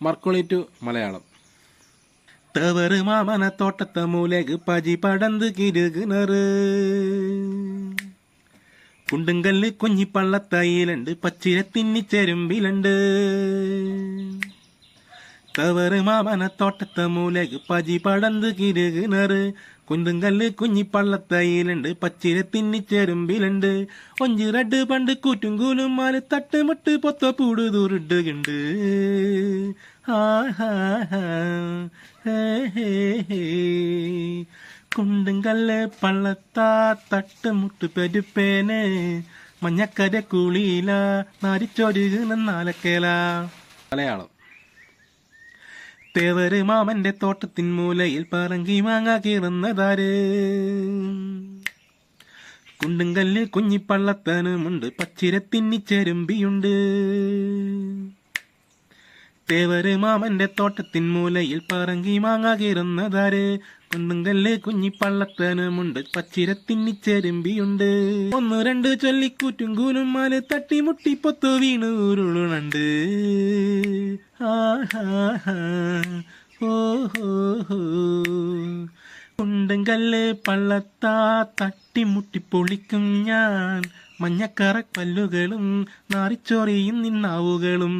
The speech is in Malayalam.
മർക്കുളി ടു മലയാളം. തവറ് മാമന തോട്ടത്തെ മൂലക് പജി പടന്ത് കിരുകിണറ് കുണ്ടുങ്കല്ല് കുഞ്ഞിപ്പള്ളത്തയിലുണ്ട് പച്ചിര തിന്നിച്ചെരുമ്പിലുണ്ട് മാമന തോട്ടത്തെ മൂലക് പജി പടന്ത് കിരുകിണറ്. കുണ്ടുങ്കല്ല് കുഞ്ഞിപ്പള്ളത്തയിലുണ്ട് പച്ചിര തിന്നിച്ചെരുമ്പിലുണ്ട് ഒഞ്ചിറഡ് പണ്ട് കൂറ്റും കൂലും മാൽ തട്ടുമുട്ട് പൊത്ത പൂട് ഹേ കുണ്ടുങ്കല്ല് പള്ളത്താ തട്ടുമുട്ട് പെരുപ്പേന്. മഞ്ഞക്കര കുളിയില നാരിച്ചൊരുകുന്ന നാലക്കേല. മലയാളം. തേവര് മാമന്റെ തോട്ടത്തിൻ മൂലയിൽ പറങ്കി മാങ്ങ കീറുന്നതാര്? കുണ്ടുങ്കല്ല് കുഞ്ഞിപ്പള്ളത്തനുമുണ്ട് പച്ചിരത്തിന്നിച്ചെരുമ്പിയുണ്ട് തേവര് മാമന്റെ തോട്ടത്തിൻ മൂലയിൽ പറങ്കി മാങ്ങ കീറുന്നതാര്? കുണ്ടുങ്കല്ല് കുഞ്ഞിപ്പള്ളത്തനുമുണ്ട് പച്ചിരത്തിന്നിച്ചെരുമ്പിയുണ്ട് ഒന്ന് രണ്ട് ചൊല്ലിക്കൂറ്റും കൂലും മാൽ തട്ടിമുട്ടി പൊത്തു വീണ് ഉണ്ടെങ്കല്ല് പള്ളത്താ തട്ടിമുട്ടി പൊളിക്കും ഞാൻ. മഞ്ഞക്കറ പല്ലുകളും നാറിച്ചോറിയും നിന്നാവുകളും.